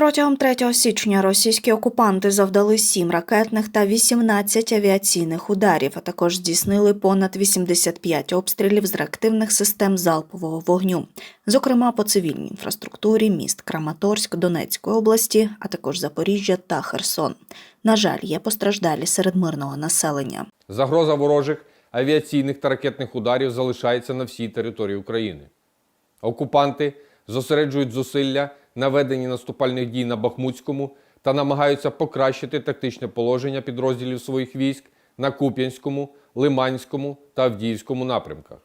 Протягом 3 січня російські окупанти завдали 7 ракетних та 18 авіаційних ударів, а також здійснили понад 85 обстрілів з реактивних систем залпового вогню, зокрема по цивільній інфраструктурі міст Краматорськ Донецької області, а також Запоріжжя та Херсон. На жаль, є постраждалі серед мирного населення. Загроза ворожих авіаційних та ракетних ударів залишається на всій території України. Окупанти зосереджують зусилля на веденні наступальних дій на Бахмутському та намагаються покращити тактичне положення підрозділів своїх військ на Куп'янському, Лиманському та Авдіївському напрямках.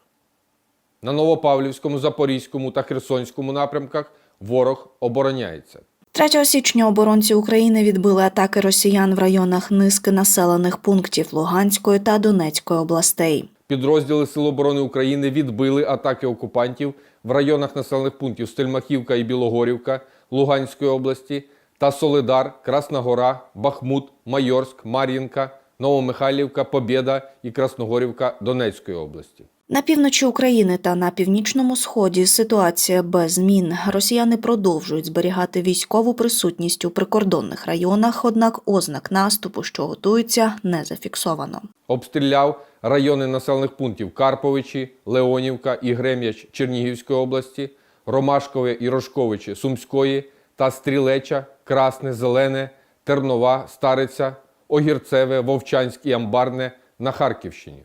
На Новопавлівському, Запорізькому та Херсонському напрямках ворог обороняється. 3 січня оборонці України відбили атаки росіян в районах низки населених пунктів Луганської та Донецької областей. Підрозділи Сил оборони України відбили атаки окупантів в районах населених пунктів Стельмахівка і Білогорівка Луганської області та Солидар, Красна Гора, Бахмут, Майорськ, Мар'їнка, Новомихайлівка, Побєда і Красногорівка Донецької області. На півночі України та на північному сході ситуація без змін. Росіяни продовжують зберігати військову присутність у прикордонних районах, однак ознак наступу, що готується, не зафіксовано. Обстріляв райони населених пунктів Карповичі, Леонівка і Грем'яч Чернігівської області, Ромашкове і Рожковичі Сумської та Стрілеча, Красне, Зелене, Тернова, Стариця, Огірцеве, Вовчанськ і Амбарне на Харківщині.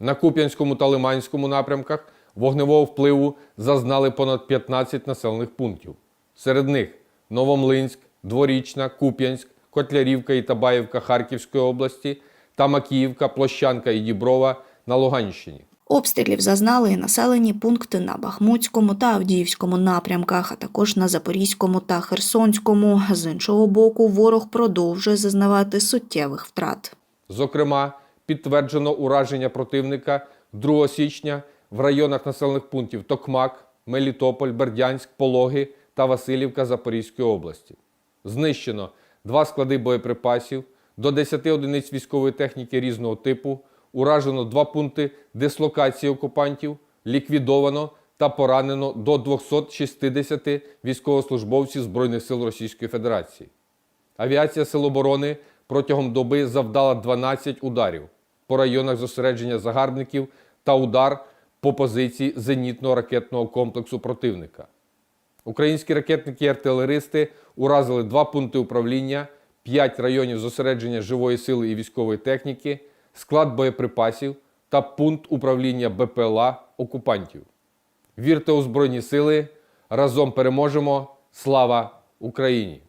На Куп'янському та Лиманському напрямках вогневого впливу зазнали понад 15 населених пунктів. Серед них Новомлинськ, Дворічна, Куп'янськ, Котлярівка і Табаївка Харківської області та Макіївка, Площанка і Діброва на Луганщині. Обстрілів зазнали і населені пункти на Бахмутському та Авдіївському напрямках, а також на Запорізькому та Херсонському. З іншого боку, ворог продовжує зазнавати суттєвих втрат. Зокрема, підтверджено ураження противника 2 січня в районах населених пунктів Токмак, Мелітополь, Бердянськ, Пологи та Васильівка Запорізької області. Знищено два склади боєприпасів, до 10 одиниць військової техніки різного типу, уражено два пункти дислокації окупантів, ліквідовано та поранено до 260 військовослужбовців Збройних сил Російської Федерації. Авіація Сил оборони протягом доби завдала 12 ударів по районах зосередження загарбників та удар по позиції зенітно-ракетного комплексу противника. Українські ракетники і артилеристи уразили два пункти управління, 5 районів зосередження живої сили і військової техніки, склад боєприпасів та пункт управління БПЛА окупантів. Вірте у Збройні сили! Разом переможемо! Слава Україні!